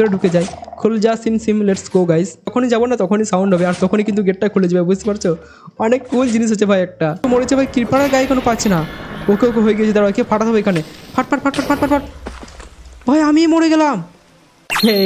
ভিতরে ঢুকে যাই। খুল যা, সিম সিম লেটস গো গাইস তখনই যাব না তখনই সাউন্ড হবে, আর তখনই কিন্তু গেটটা খুলে যাবে, বুঝতে পারছ? অনেক কুল জিনিস হচ্ছে ভাই একটা। মরেছে ভাই কৃপার গায়ে কোনো পাচ্ছে না। ওকে ওকে হয়ে গেছে দাঁড়া কে ফাটাতে হবে এখানে? ফাট ফাট ফাট ফাট ফাট ফাট ভাই, আমি মরে গেলাম। হে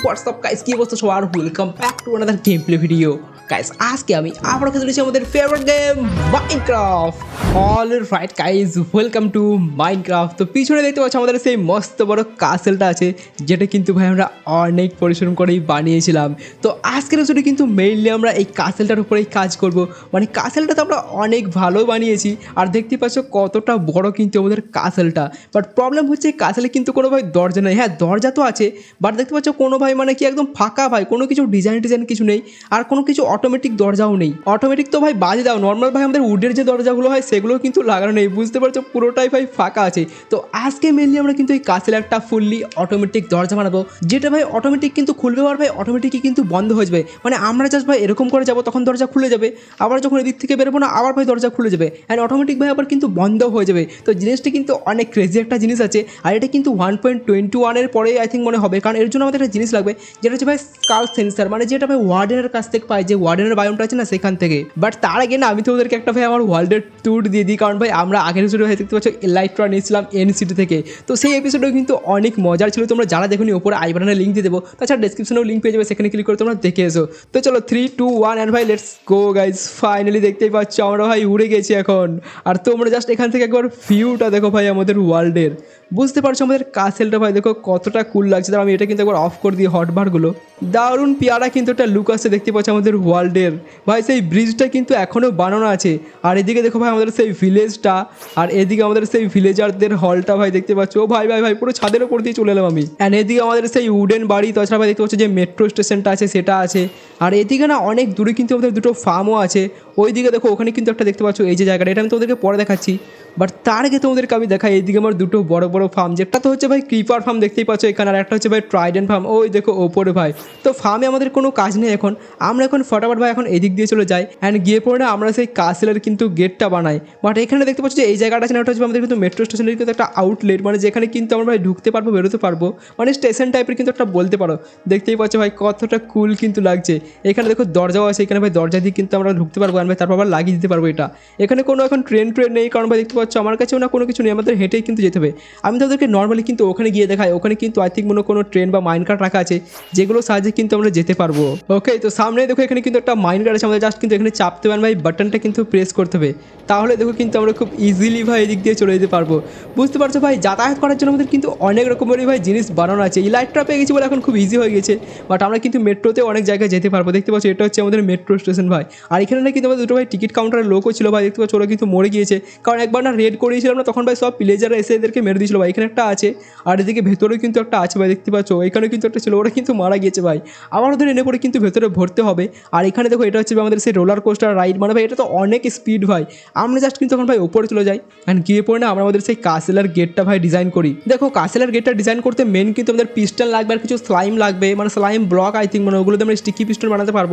হোয়াটসঅ্যাপ গাইস কি অবস্থা? সবার welcome back to another game play video guys আজকে আমি আবার খেতে চলেছি আমাদের favourite game Minecraft all right guys welcome to Minecraft তো পিছনে দেখতে পাচ্ছ আমাদের সেই মস্ত বড় কাসেলটা আছে, যেটা কিন্তু ভাই আমরা অনেক পরিশ্রম করেই বানিয়েছিলাম। তো আজকের এপিসোডে কিন্তু মেইনলি আমরা এই কাসেলটার উপরেই কাজ করব। মানে কাসেলটা তো আমরা অনেক ভালো বানিয়েছি, আর দেখতে পাচ্ছ কতটা বড় কিন্তু আমাদের কাসেলটা বাট প্রবলেম হচ্ছে কাসেলে কিন্তু কোনো ভাই দরজা নেই। হ্যাঁ দরজা তো আছে বাট দেখতে পাচ্ছ কোনো ভাই মানে কি একদম ফাঁকা ভাই, কোনো কিছু ডিজাইন ডিজাইন কিছু নেই, আর কোনো কিছু অটোমেটিক দরজাও নেই। অটোমেটিক তো ভাই বাজে দাও। নর্মাল ভাই আমাদের উডের যে দরজাগুলো হয় সেগুলো কিন্তু লাগানো নেই। বুঝতে পারছ? পুরোটাই ভাই ফাঁকা আছে। তো আজকে মেনলি আমরা কিন্তু এই কাসেল একটা ফুললি অটোমেটিক দরজা বানাবো, যেটা ভাই অটোমেটিক কিন্তু খুলবে আর ভাই অটোমেটিকই কিন্তু বন্ধ হয়ে যাবে। মানে আমরা জাস্ট ভাই এরকম করে যাব, তখন দরজা খুলে যাবে। আবার যখন এদিক থেকে বেরোবো না, আবার ভাই দরজা খুলে যাবে। অ্যান্ড অটোমেটিক ভাই আবার কিন্তু বন্ধ হয়ে যাবে। তো জিনিসটা কিন্তু অনেক ক্রেজি একটা জিনিস আছে। আর এটা কিন্তু ওয়ান পয়েন্ট টোয়েন্টি ওয়ানের পরে আই থিঙ্ক মনে হবে। কারণ এর জন্য আমাদের একটা জিনিস লাগবে, যেটা হচ্ছে ভাই স্কাল সেন্সার মানে যেটা ভাই ওয়ার্ডেনের কাছ থেকে পাই যে ওয়ার্ডেনের বায়নটা আছে না সেখান থেকে। বাট তার আগে না, আমি তো ওদেরকে একটা ভাই আমার ওয়ার্ল্ডের ট্যুর দিয়ে দিই, কারণ ভাই আমরা আগের এপিসোডে হয়ে দেখতে পাচ্ছ লাইটটা নিয়েছিলাম এন সিটি থেকে। তো সেই এপিসোডেও কিন্তু অনেক মজার ছিল, তোমরা যারা দেখুনি, ওপরে আই বাটনে লিঙ্ক দিয়ে দেবো। তাছাড়া ডিসক্রিপশনেও লিঙ্ক পেয়ে যাবে, সেখানে ক্লিক করে তোমরা দেখে এসো। তো চলো থ্রি টু ওয়ান অ্যান্ড ভাই লেটস গো গাইজ ফাইনালি দেখতেই পাচ্ছ, আমরা ভাই উড়ে গেছি এখন। আর তোমরা জাস্ট এখান থেকে একবার ভিউটা দেখো ভাই, আমাদের ওয়ার্ল্ডের বুঝতে পারছ আমাদের কাসেলটা ভাই? দেখো কতটা কুল লাগছে। তার আমি এটা কিন্তু একবার অফ করে দিই হটবারগুলো দারুণ পেয়ারা কিন্তু একটা লুক আসছে দেখতে পাচ্ছি আমাদের ওয়ার্ল্ডের ভাই, সেই ব্রিজটা কিন্তু এখনও বানানো আছে। আর এদিকে দেখো ভাই, আমাদের সেই ভিলেজটা আর এদিকে আমাদের সেই ভিলেজারদের হলটা ভাই, দেখতে পাচ্ছ? ও ভাই ভাই ভাই, পুরো ছাদের উপর দিয়ে চলে এলাম আমি। অ্যান্ড এদিকে আমাদের সেই উডেন বাড়ি, তাছাড়া ভাই, দেখতে পাচ্ছ যে মেট্রো স্টেশনটা আছে, সেটা আছে। আর এদিকে না অনেক দূরে কিন্তু আমাদের দুটো ফার্মও আছে। ওইদিকে দেখো, ওখানে কিন্তু একটা দেখতে পাচ্ছ, এই যে জায়গাটা, এটা আমি তোমাদেরকে পরে দেখাচ্ছি। বাট তার আগে তোমাদেরকে আমি দেখাই, এইদিকে আমার দুটো বড় বড় ফার্ম যেটা তো হচ্ছে ভাই ক্রিপার ফার্ম দেখতেই পাচ্ছ এখানে, আর একটা হচ্ছে ভাই ট্রাইডেন্ট ফার্ম ওই দেখো, ওপরে ভাই। তো ফার্মে আমাদের কোনো কাজ নেই এখন। আমরা এখন ফটাফট ভাই এখন এদিক দিয়ে চলে যাই অ্যান্ড গিয়ে পরে আমরা সেই কাসেলের কিন্তু গেটটা বানাই। বাট এখানে দেখতে পাচ্ছ যে এই জায়গাটা আছে না হচ্ছে আমাদের কিন্তু মেট্রো স্টেশনের কিন্তু একটা আউটলেট মানে যেখানে কিন্তু আমরা ভাই ঢুকতে পারব, বেরোতে পারব। মানে স্টেশন টাইপের কিন্তু একটা বলতে পারো। দেখতেই পাচ্ছ ভাই কতটা কুল কিন্তু লাগছে। এখানে দেখো দরজাও আছে, এখানে ভাই দরজা দিয়ে কিন্তু আমরা ঢুকতে পারব। ভাই তারপর আবার লাগিয়ে দিতে পারব এটা। এখানে কোনো এখন ট্রেন ট্রেন নেই, কারণ দেখতে পাচ্ছ, আমার কাছেও না কোনো কিছু নেই, আমাদের হেঁটেই কিন্তু যেতে হবে। আমি তাদেরকে নর্মালি কিন্তু ওখানে গিয়ে দেখাই, ওখানে কিন্তু আই থিঙ্ক মনে কোনো ট্রেন বা মাইন কার্ড রাখা আছে, যেগুলো সাহায্যে কিন্তু আমরা যেতে পারব। ওকে তো সামনে দেখো এখানে কিন্তু একটা মাইন কার্ড আছে, আমাদের জাস্ট কিন্তু এখানে চাপতে পারেন ভাই বাটনটা কিন্তু প্রেস করতে হবে। তাহলে দেখো কিন্তু আমরা খুব ইজিলি ভাই, এদিক দিয়ে চলে যেতে পারব। বুঝতে পারছ, ভাই, যাতায়াত করার জন্য আমাদের কিন্তু অনেক রকমেরই, ভাই, জিনিস বানানো আছে। এই লাইটটা পেয়ে গেছি বলে এখন খুব ইজি হয়ে গেছে বাট আমরা কিন্তু মেট্রোতে অনেক জায়গায় যেতে পারব। দেখতে পাচ্ছ, এটা হচ্ছে আমাদের মেট্রো স্টেশন ভাই। আর এখানে কিন্তু আমাদের দুটো ভাই টিকিট কাউন্টারের লোকও ছিল ভাই, দেখতে পাচ্ছ ওরা কিন্তু মরে গিয়েছে। কারণ একবার না রেড করিয়েছিলাম না, তখন ভাই সব প্লেজাররা এসে এদেরকে মেরে দিয়েছিল ভাই, এখানে একটা আছে। আর এদিকে ভেতরেও কিন্তু একটা আছে ভাই, দেখতে পাচ্ছ এখানে কিন্তু একটা ছিল, ওরা কিন্তু মারা গিয়েছে ভাই। আবার ওদের এনে পরে কিন্তু ভেতরে ভরতে হবে। আর এখানে দেখো এটা হচ্ছে আমাদের সেই রোলার কোস্টার রাইড মানে ভাই এটা তো অনেক স্পিড ভাই। আমরা জাস্ট কিন্তু এখন ভাই ওপরে চলে যাই। অ্যান্ড গিয়ে পড়ে না আমরা আমাদের সেই কাসেলার গেটটা ভাই ডিজাইন করি। দেখো কাসেলার গেটটা ডিজাইন করতে মেন কিন্তু আমাদের পিস্টন লাগবে আর কিছু স্লাইম লাগবে মানে স্লাইম ব্লক আই থিঙ্ক মানে ওগুলোতে আমরা স্টিকি পিস্টন বানাতে পারব।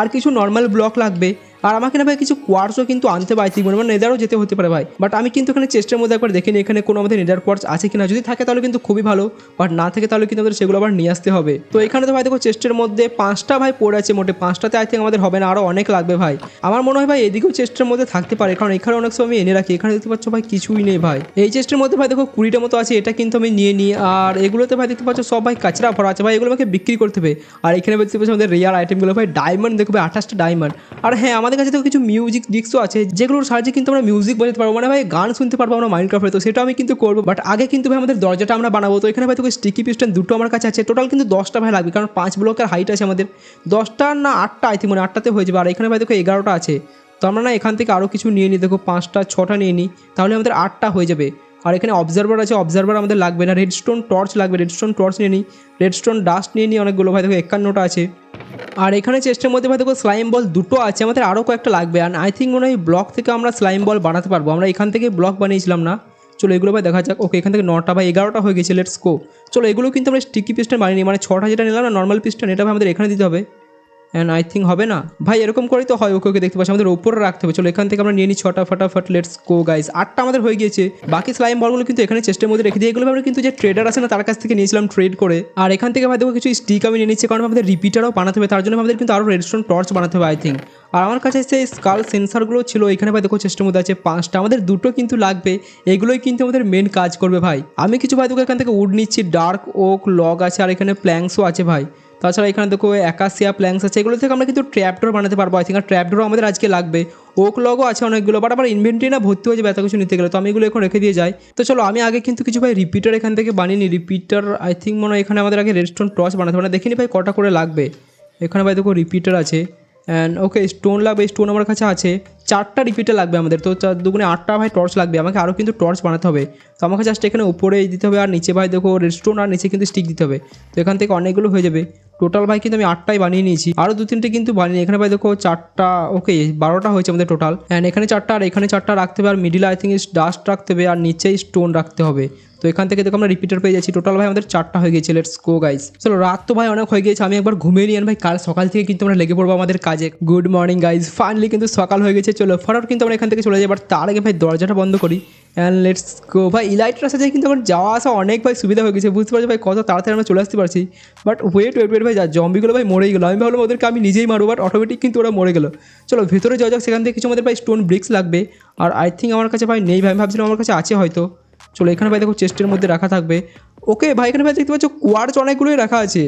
আর কিছু নর্মাল ব্লক লাগবে। আর আমাকে না ভাই কিছু কোয়ার্সও কিন্তু আনতে পারছি মনে মানে নেদারও যেতে হতে পারে ভাই। বাট আমি কিন্তু এখানে চেষ্টার মধ্যে একবার দেখিনি এখানে কোনো আমাদের নেদার কোয়ার্স আছে কিনা। যদি থাকে তাহলে কিন্তু খুবই ভালো বাট না থাকে তাহলে কিন্তু আমাদের সেগুলো আবার নিয়ে আসতে হবে। তো এখানে তো ভাই দেখো চেস্টের মধ্যে পাঁচটা ভাই পড়ে আছে, মোটে পাঁচটাতে আই থিঙ্ক আমাদের হবে না আরও অনেক লাগবে ভাই। আমার মনে হয় ভাই এদিকেও চেস্টের মধ্যে থাকতে পারে, কারণ এখানে অনেক সময় আমি এনে রাখি। এখানে দেখতে পাচ্ছ ভাই কিছুই নেই ভাই। এই চেস্টের মধ্যে ভাই দেখো কুড়িটা মতো আছে, এটা কিন্তু আমি নিয়ে নিই। আর এগুলোতে ভাই দেখতে পাচ্ছ সব ভাই কাচরা ভরা আছে ভাই, এগুলো আমাকে বিক্রি করতে হবে। আর এখানে দেখতে পাচ্ছ আমাদের রেয়ার আইটেমগুলো ভাই ডায়মন্ড দেখবে আঠাশটা ডায়মন্ড আর হ্যাঁ আমাদের কাছে তো কিছু মিউজিক ডিস্কও আছে, যেগুলোর সাহায্যে কিন্তু আমরা মিউজিক বাজাতে পারব। মানে ভাই, গান শুনতে পারব আমরা মাইন্ড ক্রাফটে তো সেটা আমি কিন্তু করব। বাট আগে কিন্তু ভাই আমাদের দরজাটা আমরা বানাবো। তো এখানে ভাই তোকে স্টিকি পিস্টন দুটো আমার কাছে আছে। টোটাল কিন্তু দশটা ভাই লাগবে, কারণ পাঁচ ব্লকের হাইট আছে আমাদের। দশটা না আটটা আই মানে আটটাতে হয়ে যাবে। আর এখানে ভাই দেখো এগারোটা আছে। তো আমরা না এখান থেকে আরও কিছু নিয়ে নিই। দেখো পাঁচটা, ছটা নিয়ে নিই। তাহলে আমাদের আটটা হয়ে যাবে। আর এখানে অবজারভার আছে অবজারভার আমাদের লাগবে না। রেডস্টোন টর্চ লাগবে রেডস্টোন টর্চ নিয়ে নিই। রেডস্টোন ডাস্ট নিয়ে নিই অনেকগুলো। ভাই দেখো একান্নটা আছে। আর এখানে চেষ্টার মধ্যে ভাই দেখো স্লাইম বল দুটো আছে, আমাদের আরও কয়েকটা লাগবে। আর আই থিঙ্ক মনে হয় ব্লক থেকে আমরা স্লাইম বল বানাতে পারব। আমরা এখান থেকে ব্লক বানিয়েছিলাম না। চলো এগুলো ভাই দেখা যাক। ওকে এখান থেকে নটা বা এগারোটা হয়ে গেছে লেটস গো চলো এগুলো কিন্তু আমরা স্টিকি পিস্টন বানিয়ে মানে ছটা যেটা নিলাম না নর্মাল পিসটা এটা আমাদের এখানে দিতে হবে। অ্যান্ড আই থিঙ্ক হবে না। ভাই, এরকম করেই তো হয়, ওকে ওকে দেখতে পাচ্ছি। আমাদের ওপরে রাখতে হবে। চলো, এখান থেকে আমরা নিয়ে নিই ছটা ফটাফট লেটস গো গাইস আটটা আমাদের হয়ে গিয়েছে। বাকি স্লাইম বলগুলো কিন্তু এখানে চেষ্টার মধ্যে রেখে দিয়ে, এগুলো আমরা কিন্তু যে ট্রেডার আছে না, তার কাছ থেকে নিয়েছিলাম ট্রেড করে। আর এখান থেকে ভাই দেখো কিছু স্টিক আমি নিয়ে নিচ্ছি, কারণ আমাদের রিপিটারও বানাতে হবে। তার জন্য আমাদের কিন্তু আরও রেডস্টোন টর্চ বানাতে হবে আই থিঙ্ক আর আমার কাছে সেই স্কাল সেন্সারগুলো ছিল, এখানে ভাই দেখো চেষ্টার মধ্যে আছে পাঁচটা। আমাদের দুটো কিন্তু লাগবে। এগুলোই কিন্তু আমাদের মেন কাজ করবে, ভাই। আমি কিছু ভাই দেখো এখান থেকে উড নিচ্ছি ডার্ক ওক লগ আছে, আর এখানে প্ল্যাঙ্কসও আছে, ভাই। তাছাড়া এখানে দেখো একাশিয়া প্ল্যাংস আছে, এগুলো থেকে আমরা কিন্তু ট্র্যাপডোর বানাতে পারব। আই থিঙ্ক আর ট্র্যাপডোরও আমাদের আজকে লাগবে। ওক লগও আছে অনেকগুলো বাট আমার ইনভেন্টরি না ভর্তি হয়ে যাবে এত কিছু নিতে গেলে, তো আমি এগুলো এখন রেখে দিয়ে যাই। তো চলো, আমি আগে কিন্তু কিছু ভাই রিপিটার এখান থেকে বানিয়ে নিই। রিপিটার আই থিঙ্ক মনে হয় এখানে আমাদের আগে রেডস্টোন টর্চ বানাতে হবে না। দেখিনি ভাই কটা করে লাগবে। এখানে ভাই দেখো রিপিটার আছে। অ্যান্ড ওকে স্টোন লাগবে স্টোন আমার কাছে আছে। চারটা রিপিটার লাগবে আমাদের, তো চার দুগুণে আটটা ভাই টর্চ লাগবে, আমাকে আরও কিন্তু টর্চ বানাতে হবে। তো আমাকে জাস্ট এখানে উপরে দিতে হবে, আর নিচে ভাই দেখো রেড স্টোন আর নিচে কিন্তু স্টিক দিতে হবে। তো এখান থেকে অনেকগুলো হয়ে যাবে। টোটাল ভাই কিন্তু আমি আটটাই বানিয়ে নিয়েছি। আরও দু তিনটে কিন্তু বানিয়ে এখানে ভাই দেখো চারটা ওকে বারোটা হয়েছে আমাদের টোটাল অ্যান্ড এখানে চারটা, আর এখানে চারটা রাখতে হবে, আর মিডিল আই থিঙ্ক ডাস্ট রাখতে হবে, আর নিচেই স্টোন রাখতে হবে। তো এখান থেকে দেখো আমরা রিপিটার পেয়ে যাচ্ছি। টোটাল ভাই আমাদের চারটা হয়ে গেছে লেটস গো গাইস চলো, রাত তো ভাই অনেক হয়ে গেছে আমি একবার ঘুমিয়ে নিয়ে ভাই, কাল সকাল থেকে কিন্তু আমরা লেগে পড়ব আমাদের কাজে। গুড মর্নিং গাইজ ফাইনালি কিন্তু সকাল হয়ে গেছে। চলো ফটাফট কিন্তু আমরা এখান থেকে চলে যাই। বাট তার আগে ভাই, দরজাটা বন্ধ করি। অ্যান্ড লেটস গো ভাই ইলাইট্রাস আছে কিন্তু আমার যাওয়া আসা অনেক ভাই সুবিধা হয়ে গেছে। বুঝতে পারছি ভাই, কত তাড়াতাড়ি আমরা চলে আসতে পারছি। বাট ওয়েট ওয়েট ওয়েট ভাই, যা জম্বিগুলো ভাই মরেই গেলো। আমি ভাবলাম ওদেরকে আমি নিজেই মারবো বাট অটোমেটিক কিন্তু ওরা মরে গেলো। চলো, ভেতরে যাওয়া যাক। সেখান থেকে কিছু আমাদের ভাই স্টোন ব্রিক্স লাগবে। আর আই থিঙ্ক আমার কাছে ভাই নেই ভাই। আমি ভাবছিলাম আমার কাছে আছে হয়তো। চলো এখানে ভাই দেখো চেস্টের মধ্যে রাখা থাকবে। ওকে ভাই, এখানে ভাই দেখতে পাচ্ছ কোয়ার্চ অনেকগুলোই রাখা আছে।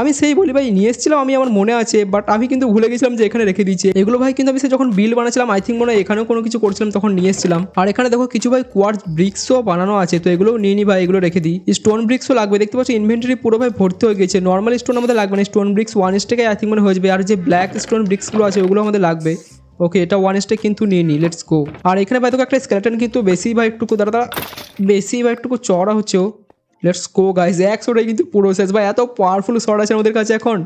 আমি সেই বলি ভাই, নিয়ে এসেছিলাম আমি, আমার মনে আছে বাট আমি কিন্তু ভুলে গেছিলাম যে এখানে রেখে দিয়েছে। এগুলো ভাই কিন্তু আমি সে যখন বিল বানাচ্ছিলাম আই থিঙ্ক মনে হয় এখানেও কোনো কিছু করছিলাম, তখন নিয়ে এসেছিলাম। আর এখানে দেখো কিছু ভাই কোয়ার্চ ব্রিক্সও বানানো আছে, তো এগুলোও নিয়ে নি ভাই, এগুলো রেখে দিই। স্টোন ব্রিক্সও লাগবে, দেখতে পাচ্ছি ইনভেন্টারি পুরো ভাই ভর্তি হয়ে গেছে। নর্মাল স্টোন আমাদের লাগবে না স্টোন ব্রিক্স ওয়ান স্টেকে আই থিঙ্ক মনে হয়ে যাবে। আর যে ব্ল্যাক স্টোন ব্রিক্সগুলো আছে ওগুলো আমাদের লাগবে। ওকে এটা ওয়ান স্টেক কিন্তু নিয়ে নিই লেটস গো আর এখানে ভাই তোকে একটা স্কেলেটন কিন্তু বেশি বা একটুকু, দাঁড়া দাঁড়া, বেশি বা একটুকু চড়া হচ্ছে ও। লেটস গো গাইজ এক শোটাই কিন্তু পুরো শেষ। ভাই, এত পাওয়ারফুল শট আছে আমাদের কাছে এখন।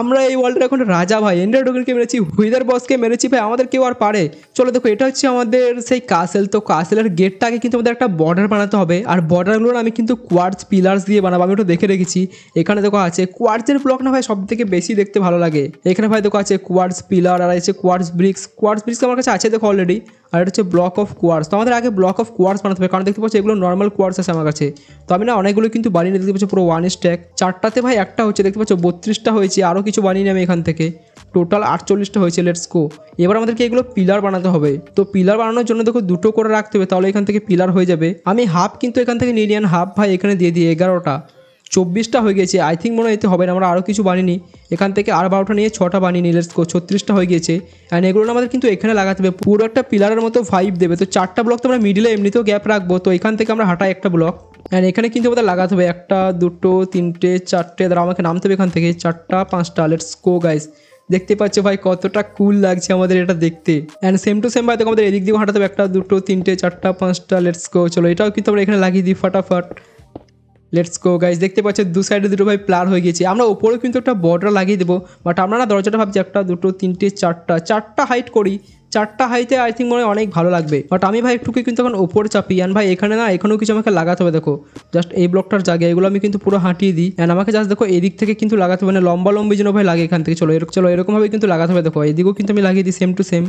আমরা এই ওয়ার্ল্ডের এখন রাজা, ভাই। এন্ডার ডোগেনকে মেরেছি হুইদার বসকে মেরেছি, ভাই। আমাদের কেউ আর পারে। চলো দেখো, এটা হচ্ছে আমাদের সেই কাসেল তো কাসেলের গেটটাকে কিন্তু আমাদের একটা বর্ডার বানাতে হবে। আর বর্ডারগুলো আমি কিন্তু কোয়ার্টস পিলার্স দিয়ে বানাবো। আমি ওটা দেখে রেখেছি। এখানে দেখো আছে কোয়ার্টসের ব্লক না ভাই সব থেকে বেশি দেখতে ভালো লাগে। এখানে ভাই দেখো আছে কোয়ার্টস পিলার আর আছে কোয়ার্টস ব্রিক্স কোয়ার্টস ব্রিক্স আমার কাছে আছে দেখো অলরেডি আর এটা হচ্ছে ব্লক অফ কোয়ার্স তো আমাদের আগে ব্লক অফ কোয়ার্স বানাতে হবে, কারণ দেখতে পাচ্ছি এগুলো নর্মাল কোয়ার্স আছে আমার কাছে। তো আমি না অনেকগুলো কিন্তু বানিয়ে নিয়ে দেখতে পাচ্ছি পুরো ওয়ান স্ট্যাক চারটাতে ভাই একটা হচ্ছে, দেখতে পাচ্ছ বত্রিশটা হয়েছে আরও কিছু বানিয়ে আমি এখান থেকে। টোটাল আটচল্লিশটা হয়েছে লেটস গো এবার আমাদেরকে এগুলো পিলার বানাতে হবে। তো পিলার বানানোর জন্য দেখো দুটো করে রাখতে হবে, তাহলে এখান থেকে পিলার হয়ে যাবে। আমি হাফ কিন্তু এখান থেকে নিয়ে নিয়ে হাফ ভাই এখানে দিয়ে দিই, এগারোটা। চব্বিশটা হয়ে গেছে। আই থিঙ্ক মনে হয় এতে হবে না, আমরা আরও কিছু বানিনি। এখান থেকে আর বারোটা নিয়ে ছটা বানিয়ে লেটস ছত্রিশটা হয়ে গেছে। অ্যান্ড এগুলো আমাদের কিন্তু এখানে লাগাতে হবে। পুরো একটা পিলারের মতো ফাইভ দেবে। তো চারটা ব্লক তো আমরা মিডিলে এমনিতেও গ্যাপ রাখব। তো এখান থেকে আমরা হাঁটাই একটা ব্লক অ্যান্ড এখানে কিন্তু আমাদের লাগাতে হবে একটা, দুটো, তিনটে, চারটে। দ্বারা আমাকে নামতে হবে এখান থেকে। চারটা, পাঁচটা। লেটস গো গাইস দেখতে পাচ্ছ ভাই কতটা কুল লাগছে আমাদের এটা দেখতে। অ্যান্ড সেম টু সেম ভাই আমাদের এদিক দিয়ে হাঁটাতে হবে একটা, দুটো, তিনটে, চারটা, পাঁচটা। লেটস গো চলো। এটাও কিন্তু আমরা এখানে লাগিয়ে দিই, ফাটাফাট। লেটস গো গাইজ দেখতে পাচ্ছ, দু সাইডে দুটো ভাই প্লার হয়ে গেছে আমরা ওপরেও কিন্তু একটা বর্ডার লাগিয়ে দেবো বাট আমরা না দরজাটা ভাবছি একটা, দুটো, তিনটে, চারটা চারটা হাইট করি। চারটা হাইটে আই থিঙ্ক মনে অনেক ভালো লাগবে। বাট আমি ভাই একটুকে কিন্তু এখন ওপরে চাপি অ্যান্ড ভাই এখানে না এখানেও কিছু আমাকে লাগাতে হবে, দেখো। জাস্ট এই ব্লকটার জায়গায় এগুলো আমি কিন্তু পুরো হাঁটিয়ে দিই। অ্যান্ড আমাকে জাস্ট দেখো এদিক থেকে কিন্তু লাগাতে হবে মানে লম্বা লম্বি যেন ভাই লাগে এখান থেকে। চলো এরকম চলো এরকমভাবে কিন্তু লাগাতে হবে, দেখো। এদিকেও কিন্তু আমি লাগিয়ে দিই same to same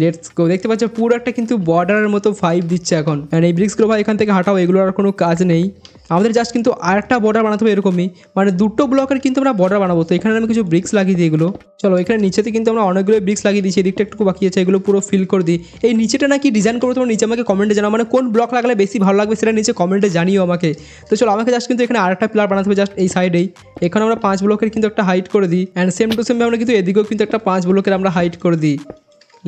let's go দেখতে পাচ্ছ, পুরো একটা কিন্তু বর্ডারের মতো ফাইভ দিচ্ছে এখন। অ্যান্ড এই ব্রিক্সগুলো ভাই এখান থেকে হাঁটাও, এগুলোর আর কোনো কাজ নেই। আমাদের জাস্ট কিন্তু আরেকটা বর্ডার বানাতে হবে এরকমই। মানে দুটো ব্লকের কিন্তু আমরা বর্ডার বানাবো। তো এখানে আমি কিছু ব্রিক্স লাগিয়ে দিই এগুলো। চলো, এখানে নিচেতে কিন্তু আমরা অনেকগুলো ব্রিক্স লাগিয়ে দিচ্ছি এদিকটা একটু বাকি আছে, এগুলো পুরো ফিল করে দিই। এই নিচেটা নাকি ডিজাইন করব তোমার নিচে আমাকে কমেন্টে জানাও। মানে কোন ব্লক লাগলে বেশি ভালো লাগবে সেটা নিচে কমেন্টে জানিও আমাকে। তো চলো, আমাকে জাস্ট কিন্তু এখানে আরেকটা প্লার বানাতে হবে জাস্ট এই সাইডেই এখানে আমরা পাঁচ ব্লকের কিন্তু একটা হাইট করে দিই। অ্যান্ড সেম টু সেম আমরা কিন্তু এদিকেও কিন্তু একটা পাঁচ ব্লকের আমরা হাইট করে দিই।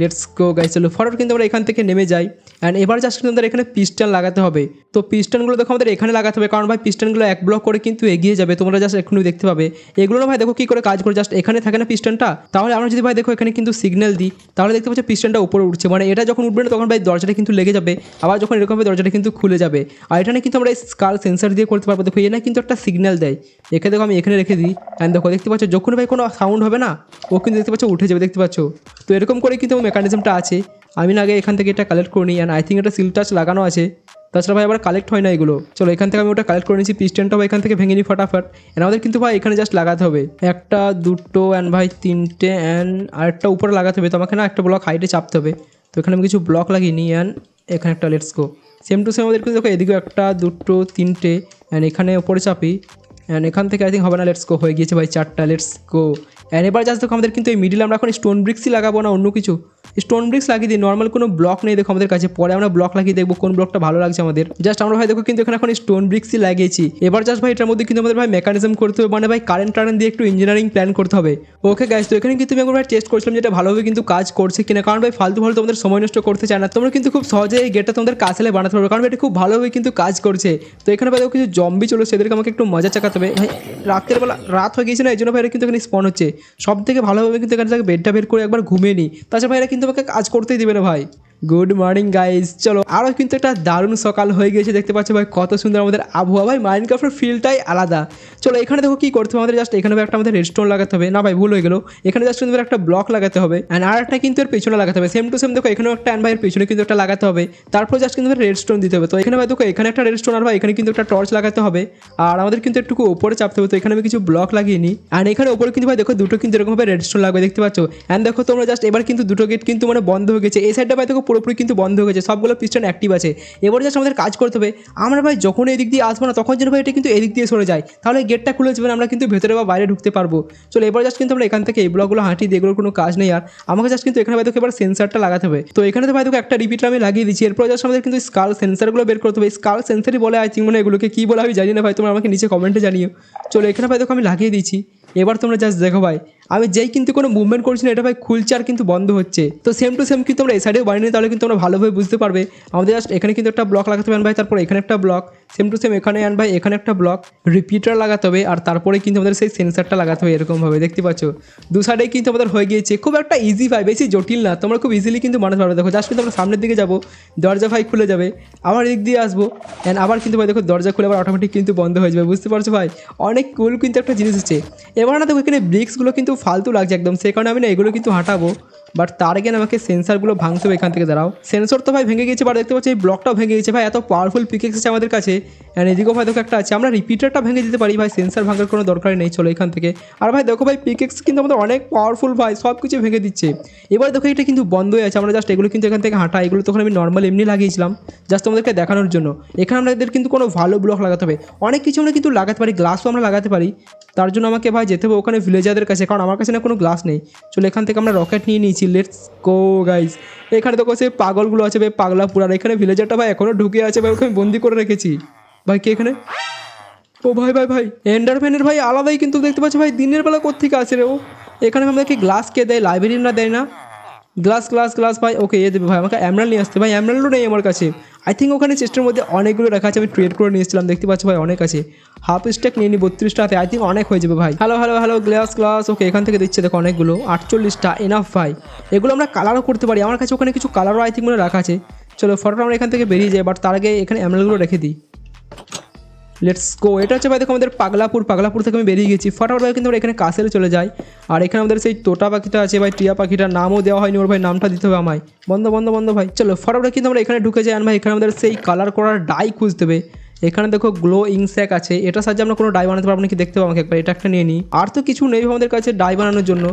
লেটস গো গাইস চলো ফরওয়ার্ড কিন্তু আমরা এখান থেকে নেমে যাই। অ্যান্ড এবার জাস্ট কিন্তু আমাদের এখানে পিস্টন লাগাতে হবে। তো পিস্টনগুলো দেখো আমাদের এখানে লাগাতে হবে, কারণ ভাই পিস্টনগুলো এক ব্লক করে কিন্তু এগিয়ে যাবে। তোমরা জাস্ট এখনই দেখতে পাবে। এগুলো না ভাই দেখো কী করে কাজ করে জাস্ট এখানে থাকে না পিস্টনটা তাহলে আমরা যদি ভাই দেখো এখানে কিন্তু সিগন্যাল দিই, তাহলে দেখতে পাচ্ছি পিস্টনটা উপরে উঠছে। মানে এটা যখন উঠবে না, তখন ভাই দরজাটা কিন্তু লেগে যাবে। আবার যখন এরকম হবে, দরজাটা কিন্তু খুলে যাবে। আর এটা না কিন্তু আমরা স্কাল সেন্সার দিয়ে করতে পারব। দেখো এটা কিন্তু একটা সিগন্যাল দেয়। এখানে দেখো আমি এখানে রেখে দিই। অ্যান্ড দেখো, দেখতে পাচ্ছ, যখন ভাই কোনো সাউন্ড হবে না, ও কিন্তু দেখতে পাচ্ছ উঠে যাবে, দেখতে পাচ্ছ। তো এরকম করে কিন্তু মেকানিজমটা আছে, আমি না আগে এখান থেকে এটা কালেক্ট করে নিই অ্যান্ড আই থিঙ্ক এটা সিল টাচ লাগানো আছে। তাছাড়া ভাই আবার কালেক্ট হয় না এগুলো। চলো, এখান থেকে আমি ওটা কালেক্ট করে নিচ্ছি পিস্টেনটাও ভাই এখান থেকে ভেঙে নিই ফটাফট। অ্যান্ড আমাদের কিন্তু ভাই এখানে জাস্ট লাগাতে হবে। একটা, দুটো অ্যান্ড ভাই তিনটে অ্যান্ড আরেকটা উপরে লাগাতে হবে। তো আমাকে না একটা ব্লক হাইটে চাপতে হবে। তো এখানে আমি কিছু ব্লক লাগিয়ে নিই অ্যান্ড এখানে একটা let's go same to same আমাদের কিন্তু দেখো, এদিকেও একটা, দুটো, তিনটে অ্যান্ড এখানে ওপরে চাপি। অ্যান্ড এখান থেকে আই থিঙ্ক হবে না লেটস গো হয়ে গিয়েছে ভাই চারটা লেটস গো অ্যান্ড এবার জাস্ট আমাদের কিন্তু এই মিডিলে আমরা এখন স্টোন ব্রিক্সই লাগাবো না অন্য কিছু? স্টোন ব্রিক্স লাগিয়ে দিই নর্মাল কোনো ব্লক নেই, দেখো আমাদের কাছে। পরে আমরা ব্লক লাগিয়ে দেখব কোন ব্লকটা ভালো লাগছে আমাদের। জাস্ট আমরা ভাই দেখো কিন্তু এখানে এখন স্টোন ব্রিক্সই লাগিয়েছি। এবার জাস্ট ভাই এটার মধ্যে কিন্তু আমাদের ভাই মেকানিজম করতে হবে মানে ভাই কারেন্ট টারেন্ট দিয়ে একটু ইঞ্জিনিয়ারিং প্ল্যান করতে হবে। ওকে গাইজ তো এখানে কিন্তু আমি একবার টেস্ট করছিলাম যেটা ভালোভাবে কিন্তু কাজ করছে কিনা, কারণ ভাই ফালতু ফালতু তোমাদের সময় নষ্ট করতে চায় না। তোমরা কিন্তু খুব সহজে এই গেটটা তোমাদের কাছেলে বানাতে পারবে, কারণ এটা খুব ভালোভাবে কিন্তু কাজ করছে। তো এখানে ভাই দেখো কিছু জম্বি চলে সেদেরকে আমাকে একটু মজা চাকাতে হবে। ভাই রাতের বেলা রাত হয়ে গিয়েছে না, এই জন্য ভাই এরা কিন্তু এখানে স্পন হচ্ছে। সব থেকে ভালোভাবে কিন্তু এখানে বেডটা বের করে একবার ঘুমিয়ে নিই। তাছাড়া ভাই এরা কিন্তু আমাকে কাজ করতেই দিবে না ভাই। গুড মর্নিং গাইজ চলো আরও কিন্তু একটা দারুণ সকাল হয়ে গিয়েছে। দেখতে পাচ্ছ ভাই, কত সুন্দর আমাদের আবহাওয়া। ভাই মাইন্ড ক্রাফ্টের ফিলটাই আলাদা। চলো, এখানে দেখো কি করতে হবে আমাদের। জাস্ট এখানে একটা আমাদের রেডস্টোন লাগাতে হবে। না ভাই, ভুল হয়ে গেলো। এখানে জাস্ট কিন্তু একটা ব্লক লাগাতে হবে। অ্যান্ড আর একটা কিন্তু এর পেছনে লাগাতে হবে। সেম টু সেম দেখো, এখানেও একটা অ্যান্ড ভাইয়ের পেছনে কিন্তু একটা লাগাতে হবে। তারপর জাস্ট কিন্তু রেডস্টোন দিতে হবে। তো এখানে ভাই, দেখো, এখানে একটা রেডস্টোন আর ভাই, এখানে কিন্তু একটা টর্চ লাগাতে হবে। আর আমাদের কিন্তু একটু উপরে চাপতে হবে। তো এখানে আমি কিছু ব্লক লাগিয়ে নিই। আর এখানে উপরে কিন্তু ভাই, দেখো, দুটো কিন্তু এরকমভাবে রেডস্টোন লাগবে। দেখতে পাচ্ছ? অ্যান্ড দেখো, তোমরা জাস্ট এবার কিন্তু দুটো গেট কিন্তু মানে বন্ধ হয়ে গেছে। এই সাইডটা ভাই, দেখো পুরোপুরি কিন্তু বন্ধ হয়ে গেছে, সবগুলো পিস্টন অ্যাক্টিভ আছে। এবার জাস্ট আমাদের কাজ করতে হবে, আমরা ভাই যখন এদিক দিয়ে আসব না, তখন যেন ভাই এটা কিন্তু এদিক দিয়ে সরে যায়। তাহলে গেটটা খুলে যাবে, আমরা কিন্তু ভেতরে বা বাইরে ঢুকতে পারব। চলো এবার জাস্ট কিন্তু আমরা এখান থেকে এই ব্লকগুলো হাঁটি দিয়ে এগুলোর কোনো কাজ নেই আর। আমাকে জাস্ট কিন্তু এখানে ভাই দেখো এবার সেন্সারটা লাগাতে হবে। তো এখানে তো ভাই দেখো একটা রিপিটার আমি লাগিয়ে দিচ্ছি এরপর জাস্ট আমাদের কিন্তু স্কাল সেন্সারগুলো বের করতে হবে। স্কাল সেন্সারই বলে, আই থিঙ্ক মানে এগুলোকে কী বলে আমি জানি না ভাই, তোমরা আমাকে নিচে কমেন্টে জানিও। চলো এখানে ভাই দেখো আমি লাগিয়ে দিচ্ছি এবার তোমরা জাস্ট দেখো ভাই আমি যেই কিন্তু কোনো মুভমেন্ট করছি না, এটা ভাই খুলছে আর কিন্তু বন্ধ হচ্ছে। তো সেম টু সেম কিন্তু আমরা এই সাইডেও বানিয়ে নিই তাহলে কিন্তু আমরা ভালোভাবে বুঝতে পারবে। আমাদের জাস্ট এখানে কিন্তু একটা ব্লক লাগাতে পারেন ভাই, তারপর এখানে একটা ব্লক সেম টু সেম এখানে আন ভাই, এখানে একটা ব্লক রিপিটার লাগাতে হবে, আর তারপরে কিন্তু আমাদের সেই সেন্সারটা লাগাতে হবে এরকমভাবে, দেখতে পাচ্ছ? দু সাইডেই কিন্তু আমাদের হয়ে গিয়েছে, খুব একটা ইজি ভাই, বেশি জটিল না, তোমরা খুব ইজিলি কিন্তু বানাতে পারবে দেখো জাস্ট কিন্তু আমরা সামনের দিকে যাব, দরজা ভাই খুলে যাবে, আবার এদিক দিয়ে আসব অ্যান্ড আবার কিন্তু ভাই দেখো, দরজা খুলে আবার অটোমেটিক কিন্তু বন্ধ হয়ে যাবে, বুঝতে পারছ ভাই? অনেক কুল কিন্তু একটা জিনিস হচ্ছে, এবার না দেখো, এখানে ব্রিক্সগুলো কিন্তু ফালতু লাগছে একদম সেই কারণে আমি না এগুলো কিন্তু হাঁটাবো বাট তার আগে আমাকে সেন্সারগুলো ভাঙতে হবে এখান থেকে, দাঁড়াও। সেন্সর তো ভাই ভেঙে গেছে বাট দেখতে পাচ্ছি এই ব্লকটাও ভেঙে গেছে ভাই, এত পাওয়ারফুল পিকেক্স আছে আমাদের কাছে অ্যান্ড এদিকেও ভাই, দেখো একটা আছে। আমরা রিপিটারটা ভেঙে দিতে পারি। ভাই সেন্সার ভাঙার কোনো দরকারই নেই, চলো এখান থেকে। আর ভাই, দেখো ভাই পিকেক্স কিন্তু আমাদের অনেক পাওয়ারফুল ভাই সব কিছু ভেঙে দিচ্ছে। এবার দেখো, এটা কিন্তু বন্ধ হয়ে আছে। আমরা জাস্ট এগুলো কিন্তু এখান থেকে হাঁটা, এগুলো তখন আমি নর্মাল এমনি লাগিয়েছিলাম জাস্ট আমাদেরকে দেখানোর জন্য। এখানে আমাদের কিন্তু কোনো ভালো ব্লক লাগাতে হবে। অনেক কিছু আমরা কিন্তু লাগাতে পারি গ্লাসও আমরা লাগাতে পারি। তার জন্য আমাকে ভাই যেতে হবে ওখানে ভিলেজারদের কাছে, কারণ আমার কাছে না কোনো গ্লাস নেই। চলো এখান থেকে আমরা রকেট নিয়ে নিয়েছি। লেটস গো গাইজ এখানে তো সেই পাগলগুলো আছে, ভাই পাগলা পুরার এখানে ভিলেজারটা ভাই এখনও ঢুকে আছে, ভাই ওখানে বন্দি করে রেখেছি। ভাই, কে এখানে? ও ভাই ভাই ভাই এন্ডারম্যানের ভাই আলাদাই কিন্তু দেখতে পাচ্ছি। ভাই, দিনের বেলা কোথেকে আসে রে ও? এখানে আমাদেরকে গ্লাস কে দেয়? লাইব্রেরি না দেয় না? গ্লাস গ্লাস গ্লাস ভাই ওকে এ দেবে ভাই, আমাকে অ্যামরাল নিয়ে আসতে। ভাই অ্যামরালও নেই আমার কাছে। আই থিঙ্ক ওখানে চেস্টের মধ্যে অনেকগুলো রাখা আছে, আমি ট্রেড করে নিয়েছিলাম দেখতে পাচ্ছি ভাই, অনেক আছে। হাফ স্টেক নিয়ে নিই বত্রিশটা হাতে আই থিঙ্ক অনেক হয়ে যাবে ভাই। Hello hello hello glass glass okay এখান থেকে দিচ্ছে, দেখো অনেকগুলো, আটচল্লিশটা এনাফ ভাই। এগুলো আমরা কালারও করতে পারি, আমার কাছে ওখানে কিছু কালারও আই থিঙ্ক মনে রাখা আছে। চলো ফটোটা আমরা এখান থেকে বেরিয়ে যাই বাট তার আগে এখানে অ্যামরালগুলো রেখে দিই। লেটস গো এটা হচ্ছে ভাই দেখো আমাদের পাগলাপুর। পাগলাপুর থেকে আমি বেরিয়ে গেছি। ফটাফট ভাই কিন্তু আমরা এখানে কাছেলে চলে যাই। আর এখানে আমাদের সেই তোটা পাখিটা আছে ভাই, টিয়া পাখিটার নামও দেওয়া হয়নি ওর ভাই, নামটা দিতে হবে আমায়। বন্ধ বন্ধ বন্ধ ভাই। চলো, ফটাফট কিন্তু আমরা এখানে ঢুকে যাই। আর ভাই এখানে আমাদের সেই কালার করার ডাই খুঁজতে হবে। এখানে দেখো গ্লো ইংস্যাক আছে। এটা সাহায্যে আমরা কোনো ডাই বানাতে পারব নাকি দেখতে পাবো আমাকে একবার। এটা একটা নিয়ে নিই। আর তো কিছু নেই আমাদের কাছে ডাই বানানোর জন্য।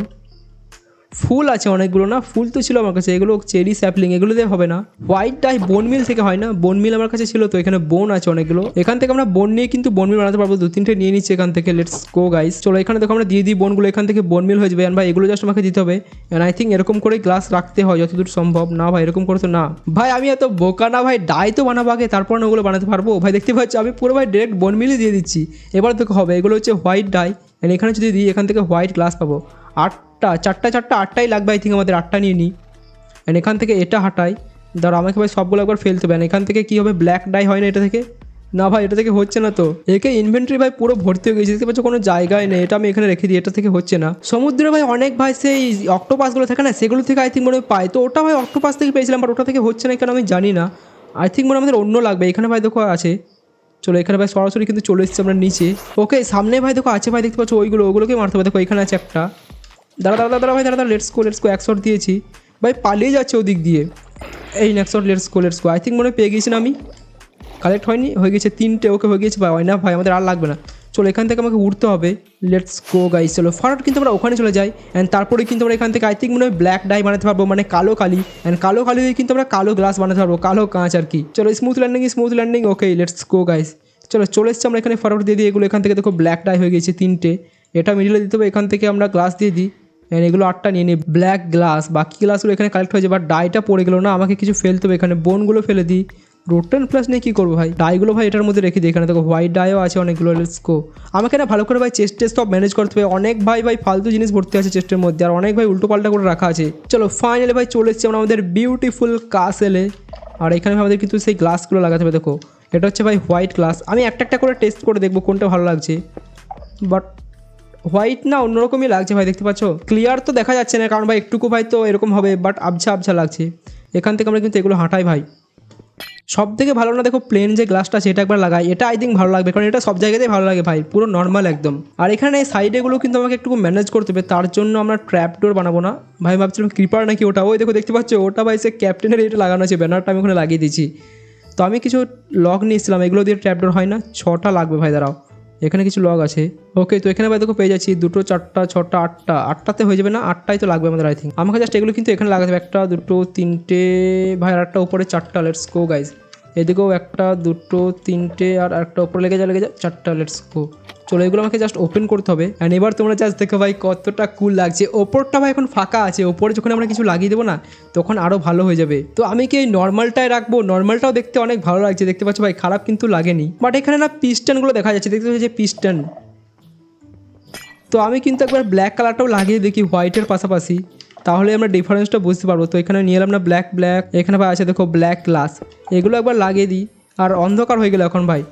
ফুল আছে অনেকগুলো না, ফুল তো ছিল আমার কাছে, এগুলো চেরি স্যাপলিং, এগুলো দিয়ে হবে না। হোয়াইট ডাই বোন মিল থেকে হয় না বোন মিল আমার কাছে ছিল তো, এখানে বোন আছে অনেকগুলো। এখান থেকে আমরা বোন নিয়ে কিন্তু বোন মিল বানাতে পারব দু তিনটে নিয়ে নিচ্ছি এখান থেকে লেটস গো গাইস চলো এখানে দেখো আমরা দিয়ে দিই বোনগুলো এখান থেকে বোন মিল হয়ে যাবে। ভাই, এগুলো জাস্ট আমাকে দিতে হবে। অ্যান্ড আই থিঙ্ক এরকম করে গ্লাস রাখতে হয়, যতদূর সম্ভব। না ভাই, এরকম করে তো না। ভাই, আমি এত বোকা না, ভাই ডাই তো বানাবো আগে, তারপর না ওগুলো বানাতে পারব। ভাই, দেখতে পাচ্ছি, আমি পুরো ভাই ডিরেক্ট বোন মিলই দিয়ে দিচ্ছি। এবার দেখো হবে, এগুলো হচ্ছে হোয়াইট ডাই এখানে যদি দিই, এখান থেকে হোয়াইট গ্লাস পাবো। আটটা, চারটা চারটা, আটটাই লাগবে আই থিঙ্ক আমাদের আটটা নিয়ে নিই। অ্যান্ড এখান থেকে এটা হাঁটাই। ধরো আমাকে ভাই সবগুলো একবার ফেলতে হবে। এখান থেকে কী হবে? ব্ল্যাক ডাই হয় না এটা থেকে? না ভাই, এটা থেকে হচ্ছে না তো। একে ইনভেন্টরি ভাই পুরো ভর্তি হয়ে গেছে। দেখতে পাচ্ছ কোনো জায়গায় নেই। এটা আমি এখানে রেখে দিই। এটা থেকে হচ্ছে না। সমুদ্রে ভাই অনেক ভাই সেই অক্টোপাসগুলো থাকে না, সেগুলো থেকে আই থিঙ্ক মনে পাই। তো ওটা ভাই অক্টোপাস থেকে পেয়েছিলাম বাট ওটা থেকে হচ্ছে না কেন আমি জানি না। আই থিঙ্ক মনে আমাদের অন্য লাগবে। এখানে ভাই দেখো আছে। চলো, এখানে ভাই সরাসরি কিন্তু চলে এসেছি আমরা নিচে। ওকে সামনে ভাই দেখো আছে ভাই। দেখতে পাচ্ছ ওইগুলো ওগুলোকে মারতে হবে। দেখো, এখানে আছে একটা। দাঁড়া দাঁড়া দাঁড়া, ভাই, দাঁড়া দাঁড়া লেটস গো লেটস গো এক দিয়েছি। ভাই, পালিয়ে যাচ্ছে ওদিক দিয়ে। এই next let's go let's go I think মনে পেয়ে গেছি না আমি। কালেক্ট হয়নি, হয়ে গেছে তিনটে ওকে হয়ে গেছে ভাই হয় না ভাই? আমাদের আর লাগবে না। চলো, এখান থেকে আমাকে উঠতে হবে। লেটস গো গাইস চলো। ফারাট কিন্তু আমরা ওখানে চলে যাই। অ্যান্ড তারপরে কিন্তু আমরা এখান থেকে আই থিঙ্ক মনে হয় ব্ল্যাক ডাই বানাতে পারব মানে কালো কালি। অ্যান্ড কালো কালি দিয়ে কিন্তু আমরা কালো গ্লাস বানাতে পারব, কালো কাঁচ আর কি। চলো smooth landing smooth landing okay let's go guys চলো, চলে এসছি আমরা এখানে ফরওয়ার্ড দিয়ে দিই এগুলো এখান থেকে দেখো ব্ল্যাক ডাই হয়ে গেছে তিনটে। এটা মিডিলে দিতে হবে, এখান থেকে আমরা গ্লাস দিয়ে দিই। অ্যান্ড এগুলো আটটা নিয়ে নিই ব্ল্যাক গ্লাস বাকি গ্লাসগুলো এখানে কালেক্ট হয়ে যাবে বাট ডাইটা পড়ে গেলো না, আমাকে কিছু ফেলতে হবে। এখানে বোনগুলো ফেলে দিই। রোটেন প্লাস নিয়ে কী করব ভাই? ডাইগুলো ভাই এটার মধ্যে রেখে দিই। এখানে দেখো হোয়াইট ডাইও আছে অনেকগুলো লেটস আমাকে না ভালো করে ভাই চেস্ট সব ম্যানেজ করতে হবে। অনেক ভাই ভাই ফালতু জিনিস ভর্তি আছে চেস্টের মধ্যে, আর অনেক ভাই উল্টো পাল্টা করে রাখা আছে। চলো ফাইনালি ভাই চলে এসেছি আমরা আমাদের বিউটিফুল কাসেলে আর এখানে আমাদের কিন্তু সেই গ্লাসগুলো লাগাতে হবে, দেখো। এটা হচ্ছে ভাই হোয়াইট গ্লাস আমি একটা একটা করে টেস্ট করে দেখব কোনটা ভালো লাগছে। বাট হোয়াইট না অন্যরকমই লাগছে ভাই, দেখতে পাচ্ছ? ক্লিয়ার তো দেখা যাচ্ছে না, কারণ ভাই একটুকু ভাই তো এরকম হবে বাট আবছা আবছা লাগছে। এখান থেকে আমরা কিন্তু এগুলো হাঁটাই ভাই। সব থেকে ভালো না, দেখো প্লেন যে গ্লাসটা সেটা একবার লাগাই। এটা আই থিঙ্ক ভালো লাগবে, কারণ এটা সব জায়গাতেই ভালো লাগে ভাই, পুরো নর্মাল একদম। আর এখানে এই সাইডেগুলো কিন্তু আমাকে একটু ম্যানেজ করতে হবে, তার জন্য আমরা ট্র্যাপ ডোর বানাবো না। ভাই, ভাবছিলাম ক্রিপার নাকি ওটা? ওই দেখো, দেখতে পাচ্ছ? ওটা ভাই সে ক্যাপ্টেনের এটা লাগানো আছে ব্যানারটা আমি ওখানে লাগিয়ে দিয়েছি। তো আমি কিছু লক নিয়েছিলাম এগুলো দিয়ে ট্র্যাপ ডোর হয় না, ছটা লাগবে ভাই, দাঁড়াও। এখানে কিছু লগ আছে। ওকে তো এখানে দেখো পেয়ে যাচ্ছি দুটো, চারটা, ছটা, আটটা। আটটাতে হয়ে যাবে না? আটটাই তো লাগবে আমাদের আই থিঙ্ক আমাকে জাস্ট এগুলো কিন্তু এখানে লাগাতে হবে। একটা, দুটো, তিনটে, ভাই আর একটা উপরে চারটা লেটস গো গাইজ এদিকেও একটা, দুটো, তিনটে, আর একটা উপরে লেগে যা লেগে যা, চারটা লেটস গো চলো, এগুলো আমাকে জাস্ট ওপেন করতে হবে। অ্যান্ড এবার তোমরা জাস্ট দেখো ভাই, কতটা কুল লাগছে। ওপরটা ভাই এখন ফাঁকা আছে, ওপরে যখন আমরা কিছু লাগিয়ে দেবো না, তখন আরও ভালো হয়ে যাবে। তো আমি কি এই নর্মালটাই রাখব? নর্মালটাও দেখতে অনেক ভালো লাগছে, দেখতে পাচ্ছ ভাই, খারাপ কিন্তু লাগেনি। বাট এখানে না পিস্টনগুলো দেখা যাচ্ছে, দেখতে পাচ্ছি যে পিস্টন তো আমি কিন্তু একবার ব্ল্যাক কালারটাও লাগিয়ে দেখি হোয়াইটের পাশাপাশি। তাহলে আমরা ডিফারেন্সটা বুঝতে পারব। তো এখানে নিয়ে এলাম না ব্ল্যাক ব্ল্যাক এখানে ভাই আছে, দেখো ব্ল্যাক গ্লাস এগুলো একবার লাগিয়ে দিই। আর অন্ধকার হয়ে গেল এখন ভাই।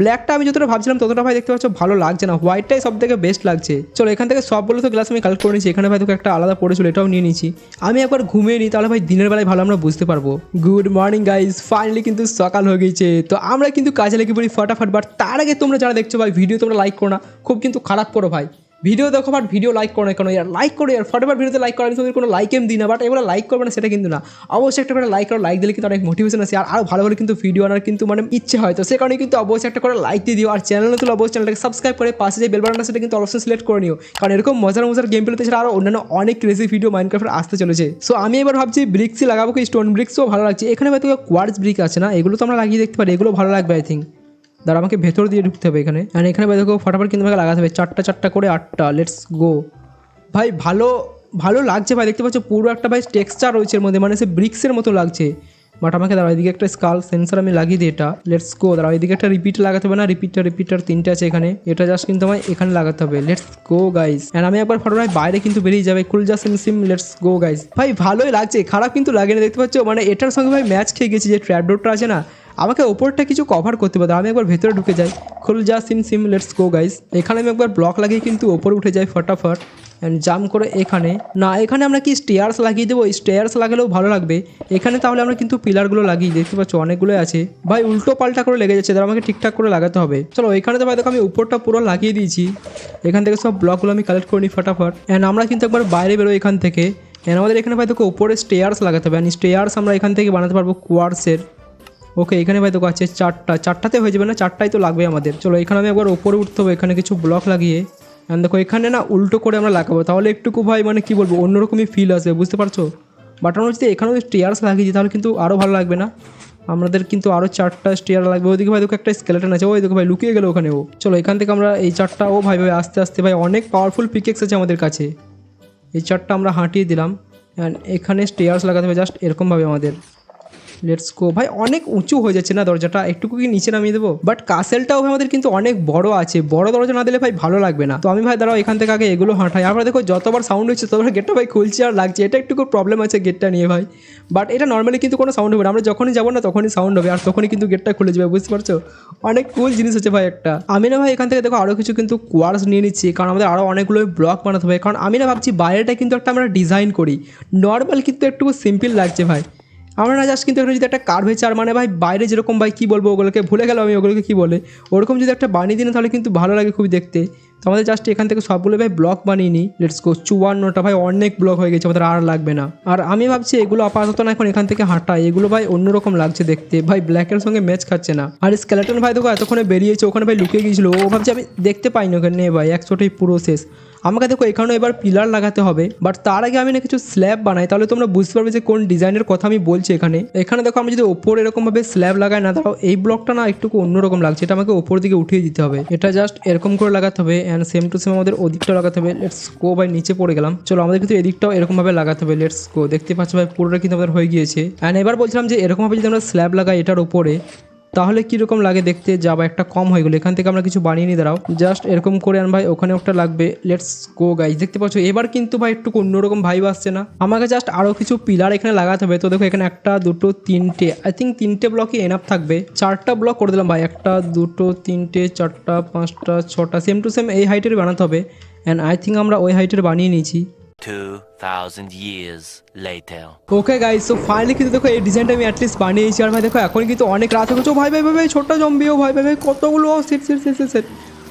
ব্ল্যাকটা আমি যতটা ভাবছিলাম ততটা ভাই দেখতে পাচ্ছ ভালো লাগছে না। হোয়াইটটাই সব থেকে বেস্ট লাগছে। চলো, এখান থেকে সবগুলো তো গ্লাস আমি কালেক্ট করে নিচ্ছি এখানে ভাই তোকে একটা আলাদা পড়েছিল এটাও নিয়ে নিয়েছি। আমি একবার ঘুমিয়ে নিই, তাহলে ভাই দিনের বেলায় ভালো আমরা বুঝতে পারব। গুড মর্নিং গাইজ ফাইনালি কিন্তু সকাল হয়ে গেছে। তো আমরা কিন্তু কাজে লেগে পড়ি ফটাফট বাট তার আগে তোমরা যারা দেখছ ভাই ভিডিও তোমরা লাইক করো না। খুব কিন্তু খারাপ করো ভাই। ভিডিও দেখো বাট ভিডিও লাইক করো না কেন? ইয়ার লাইক করো, ইয়ার ফটোফট ভিডিওতে লাইক করো আমি তোমাদের কোনো লাইক এম দিই না বাট এবার লাইক করবে না সেটা কিন্তু না। অবশ্যই একটা করে লাইক করো লাইক দিলে কিন্তু অনেক মোটিভেশন আছে, আর আরও ভালো ভালো কিন্তু ভিডিও আনার কিন্তু মানে ইচ্ছে হয়। তো সে কারণে কিন্তু অবশ্যই একটা করে লাইক দিয়ে দিও, আর চ্যানেল নতুন অবশ্যই চ্যানেলটাকে সাবস্ক্রাইব করে পাশে যে বেল বাটনটা সেটা কিন্তু অবশ্যই সিলেক্ট করে নিও। কারণ এরকম মজার মজার গেম প্লেতে ছাড়া আরও অন্যান্য অনেক ক্রেজি ভিডিও মাইনক্রাফ্ট আসতে চলেছে। সো আমি এবার ভাবছি ব্রিক্সই লাগাবো কি স্টোন ব্রিক্সও ভালো লাগছে? এখানে হয়তো কোয়ার্স ব্রিক আছে না? এগুলো তো আমরা লাগিয়ে দেখতে পারি, এগুলো ভালো লাগবে আই থিঙ্ক দাঁড়া আমাকে ভেতর দিয়ে ঢুকতে হবে এখানে। আর এখানে ভাই দেখো, ফটাফট কিন্তু আমাকে লাগাতে হবে। চারটা চারটা করে আটটা। লেটস গো ভাই, ভালো ভালো লাগছে ভাই। দেখতে পাচ্ছ, পুরো একটা ভাই টেক্সচার রয়েছে এর মধ্যে। মানে সে ব্রিক্সের মতো লাগছে। বাট আমাকে দাঁড়া এদিকে একটা স্কাল সেন্সার আমি লাগিয়ে দিই এটা। লেটস গো দাঁড়া এদিকে একটা রিপিট লাগাতে হবে না। রিপিটার রিপিটার তিনটে আছে এখানে। এটা জাস্ট কিন্তু আমায় এখানে লাগাতে হবে। লেটস গো গাইজ অ্যান্ড আমি একবার ফটো ভাই বাইরে কিন্তু বেরিয়ে যাবে। কুল জাস্ট সিম সিম লেটস গো গাইজ ভাই, ভালোই লাগছে। খারাপ কিন্তু লাগে না দেখতে পাচ্ছ মানে এটার সঙ্গে ভাই ম্যাচ খেয়ে গেছি যে ট্র্যাপডোরটা আছে না। আমাকে ওপরটা কিছু কভার করতে পারে। আমি একবার ভেতরে ঢুকে যাই। খুল যা, সিম সিম লেটস গো গাইস এখানে আমি একবার ব্লক লাগিয়ে কিন্তু ওপরে উঠে যাই ফটাফট। অ্যান্ড জাম করে এখানে। না, এখানে আমরা কি স্টেয়ার্স লাগিয়ে দেবো? স্টেয়ার্স লাগালেও ভালো লাগবে। এখানে তাহলে আমরা কিন্তু পিলারগুলো লাগিয়ে দেখতে পাচ্ছ অনেকগুলো আছে। ভাই, উল্টো পাল্টা করে লেগে যাচ্ছে। তারা আমাকে ঠিকঠাক করে লাগাতে হবে। চলো, এখানে তো ভাই, দেখো আমি উপরটা পুরো লাগিয়ে দিয়েছি। এখান থেকে সব ব্লকগুলো আমি কালেক্ট করে নিই ফটাফট। অ্যান্ড আমরা কিন্তু একবার বাইরে বেরোই এখান থেকে। অ্যান্ড আমাদের এখানে ভাই, দেখো উপরে স্টেয়ার্স লাগাতে হবে। অ্যান্ড স্টেয়ার্স আমরা এখান থেকে বানাতে পারব কোয়ার্সের ওকে, এখানে ভাই দেখো আছে চারটা, চারটাতে হয়ে যাবে না? চারটাই তো লাগবে আমাদের। চলো, এখানে আমি একবার ওপরে উঠতে হবে, এখানে কিছু ব্লক লাগিয়ে। অ্যান্ড দেখো, এখানে না উল্টো করে আমরা লাগাবো। তাহলে একটুকু ভাই মানে কী বলব, অন্যরকমই ফিল আসবে, বুঝতে পারছ? বাট আমরা যদি এখানেও স্টেয়ার্স লাগিয়ে দিই তাহলে কিন্তু আরও ভালো লাগবে না? আমাদের কিন্তু আরও চারটা স্টেয়ার লাগবে। ওইদিকে ভাই দেখো একটা স্কেলেটন আছে, ওই দেখো ভাই, লুকিয়ে গেলো ওখানে ও। চলো, এখান থেকে আমরা এই চারটা, ও ভাই ভাই, আস্তে আস্তে ভাই, অনেক পাওয়ারফুল পিকেক্স আছে আমাদের কাছে। এই চারটা আমরা হাঁটিয়ে দিলাম। অ্যান্ড এখানে স্টেয়ার্স লাগাতে হবে জাস্ট এরকমভাবে আমাদের। লেটস গো ভাই, অনেক উঁচু হয়ে যাচ্ছে না দরজাটা? একটুকু কি নিচে নামিয়ে দেবো? বাট কাসেলটাও আমাদের কিন্তু অনেক বড় আছে। বড় দরজা না দিলে ভাই ভালো লাগবে না। তো আমি ভাই, দাঁড়াও, এখান থেকে আগে এগুলো হাঁটাই। আমরা দেখো, যতবার সাউন্ড হচ্ছে, ততবার গেটটা ভাই খুলছে আর লাগছে। এটা একটু প্রবলেম আছে গেটটা নিয়ে ভাই। বাট এটা নর্মালি কিন্তু কোনো সাউন্ড হবে না। আমরা যখনই যাব না, তখনই সাউন্ড হবে। আর তখনই কিন্তু গেটটা খুলে যাবে, বুঝতে পারছ? অনেক কুল জিনিস আছে ভাই একটা। আমি না ভাই, এখান থেকে দেখো আরও কিছু কিন্তু কোয়ার্স নিয়ে নিচ্ছি। কারণ আমাদের আরও অনেকগুলো ব্লক বানাতে হবে। কারণ আমি না ভাবছি বাইরেটা কিন্তু একটা আমরা ডিজাইন করি। নর্মাল কিন্তু একটু সিম্পল লাগছে ভাই। আমরা না জাস্ট কিন্তু এখানে যদি একটা কার্ভেচার মানে ভাই বাইরে যেরকম ভাই কী বলব, ওগুলোকে ভুলে গেল আমি, ওগুলোকে কী বলে? ওরকম যদি একটা বানিয়ে দিন, তাহলে কিন্তু ভালো লাগে খুবই দেখতে। তো আমাদের জাস্ট এখান থেকে সবগুলো ভাই ব্লক বানিয়ে নিই। লেটস গো চুয়ান্নটা ভাই অনেক ব্লক হয়ে গেছে, আমাদের আর লাগবে না। আর আমি ভাবছি এগুলো আপাতত না এখন এখান থেকে হাঁটাই এগুলো ভাই অন্যরকম লাগছে দেখতে। ভাই ব্ল্যাকের সঙ্গে ম্যাচ খাচ্ছে না। আর স্কেলেটন ভাই দেখো এতক্ষণে বেরিয়েছে, ওখানে ভাই লুকিয়ে গিয়েছিল। ও ভাবছি আমি দেখতে পাইনি ওখানে, ভাই, একশোটাই পুরো শেষ। আমাকে দেখো, এখানেও এবার পিলার লাগাতে হবে বাট তার আগে আমি না কিছু স্ল্যাব বানাই, তাহলে তোমরা বুঝতে পারবে যে কোন ডিজাইনের কথা আমি বলছি এখানে। এখানে দেখো, আমি যদি ওপর এরকমভাবে স্ল্যাব লাগাই না তাও এই ব্লকটা না একটু অন্যরকম লাগছে, এটা আমাকে ওপর দিকে উঠিয়ে দিতে হবে। এটা জাস্ট এরকম করে লাগাতে হবে অ্যান্ড সেম টু সেম আমাদের ওদিকটা লাগাতে হবে। লেটস গো ভাই নিচে পড়ে গেলাম। চলো, আমাদের কিন্তু এদিকটাও এরকমভাবে লাগাতে হবে। লেটস গো দেখতে পাচ্ছ ভাই, পুরোটা কিন্তু আমাদের হয়ে গিয়েছে। অ্যান্ড এবার বলছিলাম যে, এরকমভাবে যদি আমরা স্ল্যাব লাগাই এটার উপরে তাহলে কীরকম লাগে দেখতে? যা বা একটা কম হয়ে গেলো। এখান থেকে আমরা কিছু বানিয়ে নিয়ে দাঁড়াও। জাস্ট এরকম করে আন ভাই, ওখানে একটা লাগবে। লেটস গো গাইজ দেখতে পাচ্ছ? এবার কিন্তু ভাই একটু অন্যরকম ভাইব আসছে না? আমাকে জাস্ট আরও কিছু পিলার এখানে লাগাতে হবে। তো দেখো, এখানে একটা, দুটো, তিনটে আই থিঙ্ক তিনটে ব্লকই এনাফ থাকবে। চারটা ব্লক করে দিলাম ভাই। একটা, দুটো, তিনটে, চারটা, পাঁচটা, ছটা সেম টু সেম এই হাইটের বানাতে হবে। অ্যান্ড আই থিঙ্ক আমরা ওই হাইটের বানিয়ে নিয়েছি। 2,000 years later. Okay guys so finally কিন্তু দেখো এই ডিজাইনটা আমি অ্যাটলিস্ট বানিয়েছি। আর ভাই দেখো এখন কিন্তু অনেক রাত হয়ে গেছে। ভাই ভাই ভাই ভাই ছোট্ট জম্বিও ভাই ভাই ভাই কতগুলো সেট সেট সেট সেট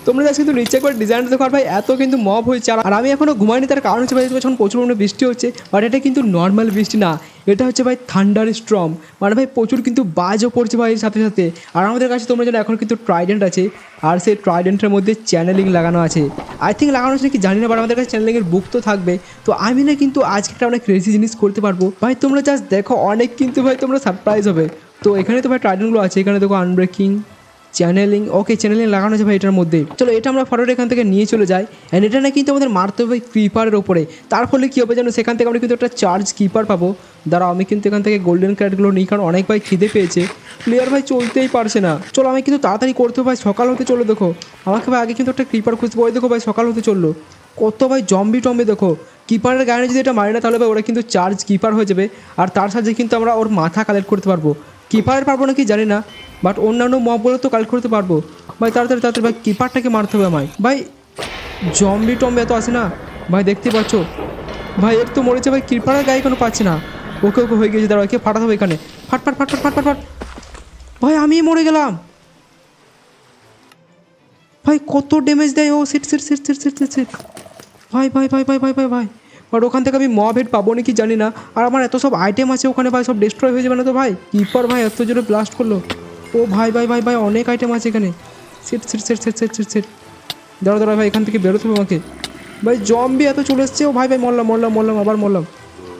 তোমরা জাস্ট কিন্তু নিচে করে ডিজাইনটা দেখো। আর ভাই এত কিন্তু মব হয়েছে। আর- আমি এখনও ঘুমাইনি তার কারণ হচ্ছে ভাই এখন প্রচুর পরিমাণে বৃষ্টি হচ্ছে। বাট এটা কিন্তু নর্মাল বৃষ্টি না। এটা হচ্ছে ভাই থান্ডার স্ট্রম মানে ভাই প্রচুর কিন্তু বাজও পড়ছে ভাই সাথে সাথে। আর আমাদের কাছে তোমরা জানো এখন কিন্তু ট্রাইডেন্ট আছে। আর সেই ট্রাইডেন্টের মধ্যে চ্যানেলিং লাগানো আছে। আই থিঙ্ক লাগানো আছে কি জানি না বাট আমাদের কাছে চ্যানেলিংয়ের বুক তো থাকবে। তো আমি না কিন্তু আজকে একটা অনেক ক্রেজি জিনিস করতে পারব। ভাই, তোমরা জাস্ট দেখো, অনেক কিন্তু ভাই তোমরা সারপ্রাইজ হবে। তো এখানে তো ভাই ট্রাইডেন্টগুলো আছে, এখানে দেখো আনব্রেকিং চ্যানেলিং ওকে চ্যানেলিং লাগানো আছে ভাই এটার মধ্যে। চলো, এটা আমরা ফটোটা এখান থেকে নিয়ে চলে যাই। অ্যান্ড এটা না কিন্তু আমাদের মারতে হবে ক্রিপারের ওপরে তার ফলে কী হবে যেন সেখান থেকে আমরা কিন্তু একটা চার্জ কিপার পাবো। দাঁড়াও, আমি কিন্তু এখান থেকে গোল্ডেন ক্যারেটগুলো নিই, কারণ অনেক ভাই খিদে পেয়েছে। প্লেয়ার ভাই চলতেই পারছে না। চলো আমি কিন্তু তাড়াতাড়ি করতে ভাই, সকাল হতে চলো দেখো। আমাকে ভাই আগে কিন্তু একটা ক্রিপার খুঁজবো ওই দেখো ভাই, সকাল হতে চলল। কত ভাই জম্বি টম্বি, দেখো। কিপারের গায়ে যদি এটা মারি না, তাহলে ভাই ওরা কিন্তু চার্জ কিপার হয়ে যাবে। আর তার সাথে কিন্তু আমরা ওর মাথা কালেক্ট করতে পারব। কিপারের পারব নাকি জানি না। বাট অন্যান্য মবগুলো তো কালেক্ট করতে পারব। ভাই, তাড়াতাড়ি তাড়াতাড়ি, ভাই কিপারটাকে মারতে হবে আমায়। ভাই জম্বি টম্বি এত আসে না। ভাই দেখতে পাচ্ছ। ভাই এক তো মরেছে, ভাই কিপারের গায়ে কোনো পাচ্ছে না। ওকে ওকে, হয়ে গেছে দাঁড়া একে ফাটাতে হবে এখানে। ফাট ফাট ফাট ফাট ফাট ফাট ভাই আমি মরে গেলাম। ভাই, কত ড্যামেজ দেয় ও। Seat seat, set, seat seat, set set. ভাই ভাই ভাই ভাই ভাই ভাই ভাই। বাট ওখান থেকে আমি মব হেড পাবো নাকি জানি না। আর আমার এত সব আইটেম আছে ওখানে, ভাই, সব ডিস্ট্রয় হয়ে যাবে না তো, ভাই? কিপার ভাই, এত জোরে ব্লাস্ট করল। ও ভাই ভাই ভাই ভাই, অনেক আইটেম আছে এখানে। Set set set set set set set দাঁড়া দাঁড়া ভাই, এখান থেকে বেরোতে হবে আমাকে। ভাই জম্বি এত চলে এসছে। ও ভাই ভাই, মরলাম মরলাম মরলাম, আবার মরলাম।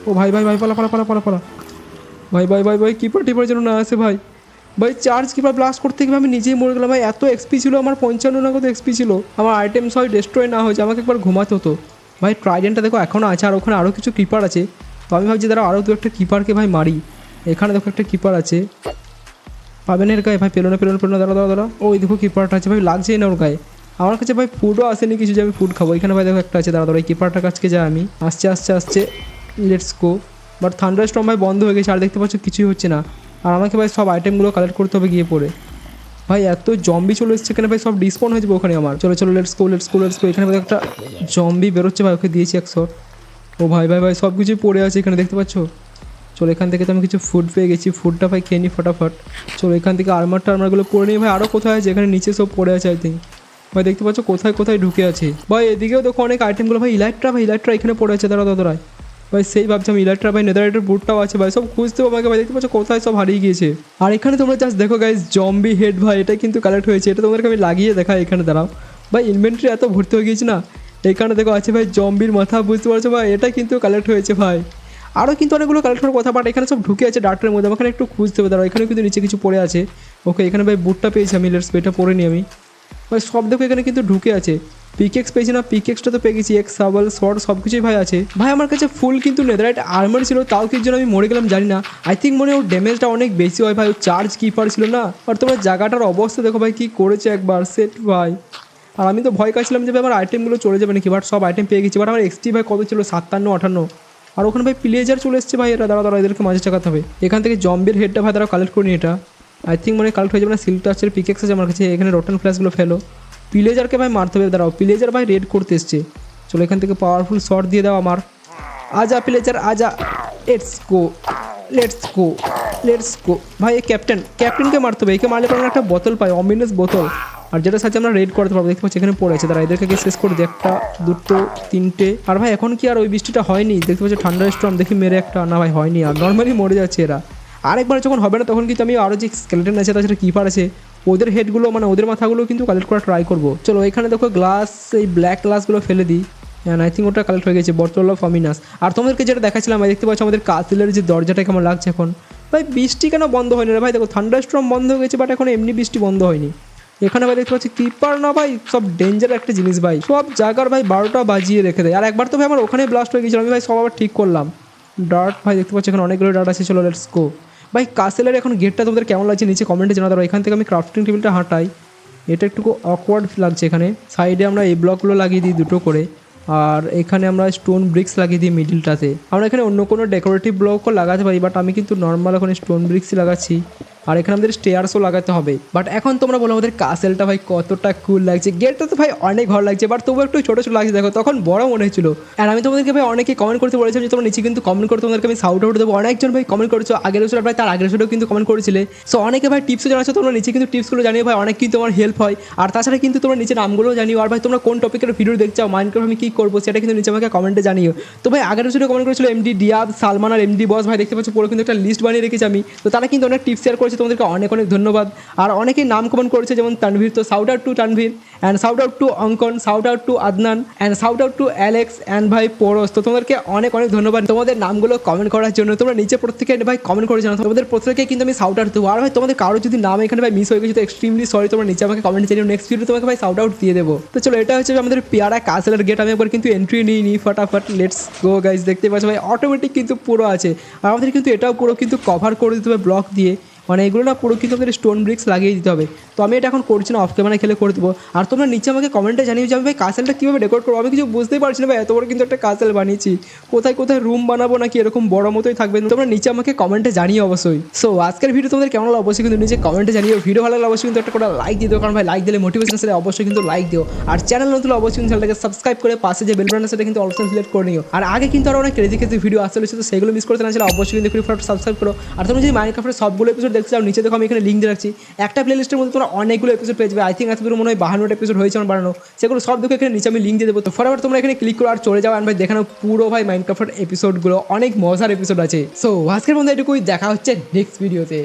ও ভাই ভাই ভাই, পালা পালা পালা পালা পালা। ভাই ভাই ভাই ভাই কিপার টিপার যেন না আসে ভাই। ভাই চার্জ কিপার ব্লাস্ট করতে গিয়ে আমি নিজেই মরে গেলাম, ভাই। এত এক্সপি ছিল, আমার পঞ্চান্ন না কত এক্সপি ছিল। আমার আইটেম সব ডিস্ট্রয় না হয়েছে আমাকে একবার ঘুমাতে হতো। ভাই ট্রাইডেন্টটা দেখো এখনও আছে, আর ওখানে আরও কিছু কিপার আছে। তো আমি ভাবছি দাঁড়া আরও দু একটা কিপারকে ভাই মারি। এখানে দেখো একটা কিপার আছে। পাবেন এর গায়ে, ভাই পেল না পেল না পেল না দাঁড়া দাঁড়া দাঁড়া ওই দেখো কিপারটা আছে, ভাই লাগছেই না ওর গায়ে। আমার কাছে ভাই ফুডও আসেনি, কিছু যে আমি ফুড খাব। এখানে ভাই দেখো একটা আছে দাঁড়া দাঁড়া এই কিপারটার কাছকে যাই আমি। আসছে আসছে আসছে let's go but thunderstorm ভাই বন্ধ হয়ে গেছে, আর দেখতে পাচ্ছ কিছুই হচ্ছে না। আর আমাকে ভাই সব আইটেমগুলো কালেক্ট করতে হবে গিয়ে পরে। ভাই এত জম্বি চলে এসছে এখানে ভাই? সব ডিসপন হয়ে যাবে ওখানে আমার। চলো চলো let's go let's go let's go এখানে ভাই একটা জম্বি বেরোচ্ছে ভাই, ওকে দিয়েছি একশো। ও ভাই ভাই ভাই সব কিছুই পড়ে আছে এখানে, দেখতে পাচ্ছ? চলো এখান থেকে তো আমি কিছু ফুড পেয়ে গেছি। ফুডটা ভাই খেয়ে নিই ফটাফট। চলো এখান থেকে আর্মার টার্মারগুলো পরে নিই ভাই আরও কোথায় আছে? এখানে নিচে সব পড়ে আছে আই থিঙ্ক ভাই, দেখতে পাচ্ছ কোথায় কোথায় ঢুকে আছে। ভাই, এদিকেও দেখো অনেক আইটেমগুলো ভাই ইলেকট্রা ভাই ইলেকট্রা এখানে পড়ে আছে। দাঁড়া দাঁড়ায় ভাই, সেই ভাবছিলাম ইলেকট্রা ভাই নেদারাইটের বুটটাও আছে। ভাই, সব খুঁজতে আমাকে। ভাই, দেখতে পাচ্ছ কোথায় সব হারিয়ে গিয়েছে। আর এখানে তোমরা জাস্ট দেখো গাইজ জম্বি হেড ভাই, এটা কিন্তু কালেক্ট হয়েছে। এটা তোমাদেরকে আমি লাগিয়ে দেখাই এখানে, দাঁড়াও। ভাই ইনভেন্টরি এত ভর্তি হয়ে গিয়েছে না? এখানে দেখো আছে, ভাই জম্বির মাথা, বুঝতে পারছ? ভাই, এটা কিন্তু কালেক্ট হয়েছে, ভাই। আরও কিন্তু অনেকগুলো কালেক্ট করার কথা বাট এখানে সব ঢুকে আছে ডাক্তারের মধ্যে। আমাকে একটু খুঁজতে হবে, দাঁড়াও, এখানে কিন্তু নিচে কিছু পড়ে আছে। ওকে এখানে ভাই বুটটা পেয়েছি আমি লেটস এটা পরে নিই আমি। ভাই, সব দেখো এখানে কিন্তু ঢুকে আছে। পিকেক্স পেয়েছি না পিকেক্সটা তো পেয়ে গেছি এক সাবল শর্ট সব কিছুই ভাই আছে। ভাই, আমার কাছে ফুল কিন্তু নেদারাইট আর্মার ছিল, তাও কি জন্য আমি মরে গেলাম জানি না। আই থিঙ্ক মনে ওর ড্যামেজটা অনেক বেশি হয় ভাই ও চার্জ কিপার ছিল না। আর তোমার জায়গাটার অবস্থা দেখো ভাই, কি করেছে একবার সেট ভাই। আর আমি তো ভয় কাছিলাম যে ভাই, আমার আইটেমগুলো চলে যাবে নাকি বাট সব আইটেম পেয়ে গেছি। বাট আমার এক্সটি ভাই কত ছিল? সাতান্ন আটান্ন আর ওখানে ভাই প্লেজার চলে এসছে ভাই এটা দাঁড়া দাঁড়া এদেরকে মাঝে চাকাতে হবে। এখান থেকে জম্বির হেডটা ভাই তারা কালেক্ট করিনি এটা। আই থিঙ্ক মানে কালেক্ট হয়ে যাবে না সিল্ক টাচের পিকেক্স আছে আমার কাছে, এখানে রটন ফ্ল্যাশগুলো ফেলো। প্লেজারকে ভাই মারতে হবে, দাঁড়াও প্লেজার ভাই রেড করতে এসছে। চলো এখান থেকে পাওয়ারফুল শট দিয়ে দাও আমার। আজা প্লেজার আজা let's go let's go let's go ভাই ক্যাপ্টেন ক্যাপ্টেনকে মারতে হবে, একে মারলে পরে একটা বোতল পাই অমিনাস বোতল আর যেটা সাথে আমরা রেড করতে পারব, দেখতে পাচ্ছি এখানে পড়েছে তারা এদেরকে শেষ করে দিই একটা, দুটো, তিনটে। আর ভাই, এখন কি আর ওই বৃষ্টিটা হয়নি? দেখতে পাচ্ছি ঠান্ডা স্ট্রম দেখি মেরে একটা, না ভাই, হয়নি আর। নর্মালি মরে যাচ্ছে এরা। আরেকবার যখন হবে না, তখন কিন্তু আমি আরও যে স্কেলেটন আছে তাছাড়া কিপার আছে, ওদের হেডগুলো মানে ওদের মাথাগুলো কিন্তু কালেক্ট করা ট্রাই করব। চলো, এখানে দেখো গ্লাস এই ব্ল্যাক গ্লাসগুলো ফেলে দিই। অ্যান্ড আই থিঙ্ক ওটা কালেক্ট হয়ে গেছে বটল অফ অমিনাস আর তোমাদেরকে যেটা দেখাচ্ছিলাম আমি দেখতে পাচ্ছি আমাদের কাতিলের যে দরজাটা কেমন লাগছে এখন। ভাই, বৃষ্টি কেন বন্ধ হয়নি রে ভাই? দেখো থান্ডার স্ট্রম বন্ধ হয়ে গেছে বাট এখন এমনি বৃষ্টি বন্ধ হয়নি। এখানে ভাই দেখতে পাচ্ছি কিপার না ভাই, সব ডেঞ্জার একটা জিনিস ভাই। সব জায়গার ভাই বারোটা বাজিয়ে রেখে দেয়। আর একবার তো ভাই আমার ওখানে ব্লাস্ট হয়ে গেছিল আমি ভাই সব আবার ঠিক করলাম। ডার্ট ভাই দেখতে পাচ্ছি এখানে অনেকগুলো ডার্ট আছে, চলো লেটস গো ভাই কাসেলের এখন গেটটা তোমাদের কেমন লাগছে নিচে কমেন্টে জানাতে পারো। এখান থেকে আমি ক্রাফটিং টেবিলটা হাঁটাই। এটা একটু অকওয়ার্ড লাগছে এখানে। সাইডে আমরা এই ব্লকগুলো লাগিয়ে দিই দুটো করে। আর এখানে আমরা স্টোন ব্রিক্স লাগিয়ে দিই মিডিলটাতে আমরা এখানে অন্য কোনো ডেকোরেটিভ ব্লকও লাগাতে পারি বাট আমি কিন্তু নর্মাল এখন স্টোন ব্রিক্সই লাগাচ্ছি। আর এখানে আমাদের স্টেয়ার্সও লাগাতে হবে। বাট এখন তোমরা বলো, আমাদের কাসেলটা ভাই কতটা কুল লাগছে? গেটটা তো ভাই অনেক ভালো লাগছে বাট তবু একটু ছোটো ছোটো লাগছে। দেখো, তখন বড় মনে হয়েছিল। আর আমি তোমাদেরকে ভাই অনেকে কমেন্ট করতে বলেছিলাম যে, তোমরা নিচে কিন্তু কমেন্ট করে, তোমাদেরকে আমি সাউট আউট দেবো। অনেকজন ভাই কমেন্ট করেছ, আগের বছর ভাই, তার আগের বছরও কিন্তু কমেন্ট করেছিলে। সো অনেকে ভাই টিপসও জানাচ্ছো, তোমরা নিচে কিন্তু টিপসগুলো জানিয়ে ভাই, অনেক কিন্তু আমার হেল্প হয়। আর তাছাড়া কিন্তু তোমরা নিচে নামগুলোও জানিও। আর ভাই, তোমরা কোন টপিকের ভিডিও দেখছ মাইন্ডক্রাফট আমি কী করব, সেটা কিন্তু নিচে আমাকে কমেন্টে জানিও। তো ভাই, আগের বছর কমেন্ট করেছিল এমডি ডিয়াব সালমান আর এমডি বস ভাই, দেখতে পাচ্ছ, পুরো কিন্তু একটা লিস্ট বানিয়ে রেখেছি আমি। তো তারা কিন্তু অনেক টিপস শেয়ার করেছে তোমাদেরকে অনেক অনেক ধন্যবাদ। আর অনেকেই নাম করেছে, যেমন তানভীর। তো shout out to Tanvir and shout out to Ankan shout out to Adnan and shout out to Alex and ভাই পোরস। তো তোমাদেরকে অনেক অনেক ধন্যবাদ। তোমাদের নামগুলো কমেন্ট করার জন্য, তোমরা নিচে প্রত্যেকে ভাই কমেন্ট করে জানো তোমাদের প্রত্যেকে কিন্তু আমি সাউট আউট দেবো। আর ভাই, তোমাদের কারও যদি নাম এখানে ভাই মিস হয়ে গেছে, তো এক্সট্রিমলি সরি তোমরা নিচে আমাকে কমেন্ট জানিও। নেক্সট ভিডিও তোমাকে ভাই সাউট আউট দিয়ে দেবো। তো চলো, এটা হচ্ছে আমাদের পেয়ারা কাসেলের গেট আমি একবার কিন্তু এন্ট্রি নিই নি ফটাফট। লেটস গো গাইজ দেখতে পাচ্ছ ভাই অটোমেটিক কিন্তু পুরো আছে। আর আমাদের কিন্তু এটাও পুরো কিন্তু কভার করে দিতে হবে ব্লক দিয়ে। মানে এগুলো না পুরো কিন্তু আমাদের স্টোন ব্রিক্স লাগিয়ে দিতে হবে। তো আমি এটা এখন করছি না অফ ক্যামেরা খেলে করে দেবো। আর তোমরা নিচে আমাকে কমেন্টে জানিয়ে যে আমি ভাই কাসেলটা কীভাবে ডেকোরেট করব? আমি কিছু বুঝতেই পারছি না, ভাই, এত বড় কিন্তু একটা কাসেল বানিয়েছি। কোথায় কোথায় রুম বানাবো নাকি এরকম বড় মতোই থাকবে? তোমরা নিচে আমাকে কমেন্টে জানিয়ে অবশ্যই। সো আজকের ভিডিও তোমাদের কেমন লাগল? অবশ্যই কিন্তু নিচে কমেন্টে জানিয়ে ভিডিও ভালো লাগলে অবশ্যই কিন্তু একটা করে লাইক দিও, কারণ, ভাই লাইক দিলে মোটিভেশন আসলে অবশ্যই কিন্তু লাইক দিও। আর চ্যানেল নতুন অবশ্যই কিন্তু চ্যানেলটাকে সাবস্ক্রাইব করে পাশে যে বেল বাটন সেটা কিন্তু অপশন সিলেক্ট করে নিও। আর আগে কিন্তু আরও অনেক ক্রেজি ক্রেজি ভিডিও রয়েছে তো সেগুলো মিস করতে না অবশ্যই কিন্তু ফটাফট সাবস্ক্রাইব করো। আর তুমি যদি মাইনক্রাফ্টের সবগুলো এপিসোড দেখতে চাও নিচে দেখো আমি এখানে লিঙ্ক দিয়ে রাখছি। একটা প্লে লিস্টের মধ্যে তোমরা অনেকগুলো এপিসোড পেয়ে যাবে। আই থিঙ্ক আজকে মনে হয় বাহান্নটা এপিসোড হয়েছে আমার বানানো। সেগুলো সব দেখো এখানে নিচে আমি লিঙ্ক দিয়ে দেবো। তো ফটাফট তোমরা এখানে ক্লিক করো আর চলে যাও। আর ভাই, দেখানো পুরো ভাই মাইনক্রাফ্টের এপিসোডগুলো অনেক মজার এপিসোড আছে। সো আজকের মধ্যে এটুকুই। দেখা হচ্ছে নেক্সট ভিডিওতে